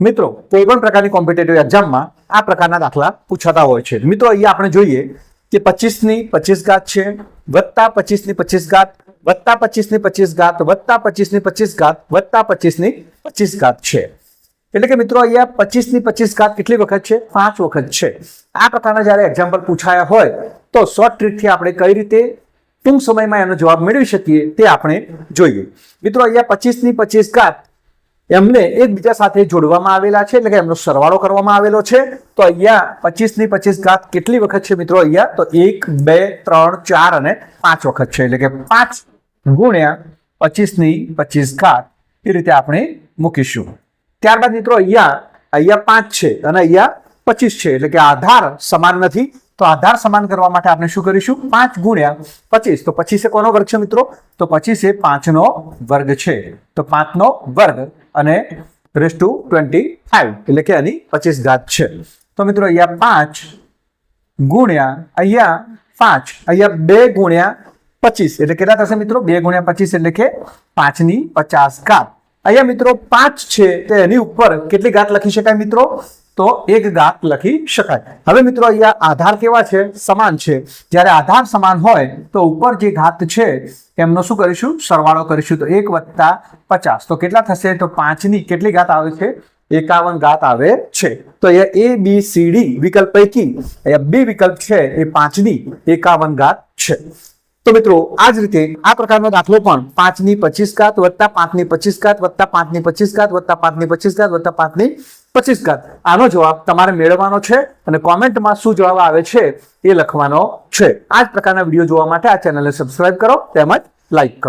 મિત્રો કોઈ પણ પ્રકારની કોમ્પિટેટિવ એક્ઝામમાં આ પ્રકારના દાખલા પૂછાતા હોય છે. મિત્રો, અહીંયા આપણે જોઈએ કે પચીસની પચીસ ઘાત છે, વત્તા પચીસની પચીસ ઘાત, વત્તા પચીસની પચીસ ઘાત, વત્તા પચીસની પચીસ ઘાત, વત્તા પચીસની પચીસ ઘાત છે. એટલે કે મિત્રો, અહીંયા પચીસની પચીસ ઘાત કેટલી વખત છે? પાંચ વખત છે. આ પ્રકારના જ્યારે એક્ઝામ્પલ પૂછાયા હોય, તો શોર્ટ ટ્રીકથી આપણે કઈ રીતે ટૂંક સમયમાં એનો જવાબ મેળવી શકીએ તે આપણે જોઈએ. મિત્રો, અહીંયા પચીસની પચીસ ઘાત એમને એકબીજા સાથે જોડવામાં આવેલા છે, એટલે કે એમનો સરવાળો કરવામાં આવેલો છે. તો અહીંયા પચીસની પચીસ ઘાત કેટલી વખત છે મિત્રો અહીંયા? તો એક, બે, ત્રણ, ચાર અને પાંચ વખત છે. એટલે કે પાંચ ગુણ્યા પચીસની પચીસ ઘાત એ રીતે આપણે મૂકીશું. ત્યારબાદ મિત્રો અહીંયા અહીંયા પાંચ છે અને અહીંયા પચીસ છે. એટલે કે આધાર સમાન નથી. તો આધાર સમાન કરવા માટે આપણે શું કરીશું? પાંચ ગુણ્યા પચીસ. તો પચીસ એ કોનો વર્ગ છે મિત્રો? તો પચીસ એ પાંચનો વર્ગ છે. તો પાંચનો વર્ગ અને રેસ ટુ ટ્વેન્ટી ફાઈવ. એટલે કે આની પચીસ ઘાત છે. તો મિત્રો, અહીંયા પાંચ ગુણ્યા, અહીંયા પાંચ, અહીંયા બે ગુણ્યા પચીસ. એટલે કેટલા થશે મિત્રો? બે ગુણ્યા પચીસ એટલે કે પાંચની પચાસ ઘાત. અહીંયા મિત્રો પાંચ છે તો એની ઉપર કેટલી ઘાત લખી શકાય મિત્રો? તો એક ઘાત લખી શકાય. હવે મિત્રો અહીંયા આધાર કેવા છે? સમાન છે. જ્યારે આધાર સમાન હોય, તો ઉપર જે ઘાત છે, એમનો શું કરીશું? સરવાળો કરીશું. તો એક વત્તા પચાસ. તો કેટલા થશે? તો પાંચની કેટલી ઘાત આવે છે? એકાવન ઘાત આવે છે. તો અહીંયા એ બી સી ડી વિકલ્પ પૈકી અહીંયા બી વિકલ્પ છે, એ પાંચની એકાવન ઘાત છે. તો મિત્રો, આ જ રીતે આ પ્રકારનો દાખલો પણ પાંચની પચીસ ઘાત વત્તા પાંચની પચીસ ઘાત વત્તા પાંચની પચીસ ઘાત વત્તા પાંચની પચીસ ઘાત વત્તા પાંચની પચીસ ઘાત. આનો જવાબ તમારે મેળવવાનો છે અને કોમેન્ટમાં શું જવાબ આવે છે એ લખવાનો છે. આ જ પ્રકારના વીડિયો જોવા માટે આ ચેનલને સબસ્ક્રાઇબ કરો તેમજ લાઈક કરો.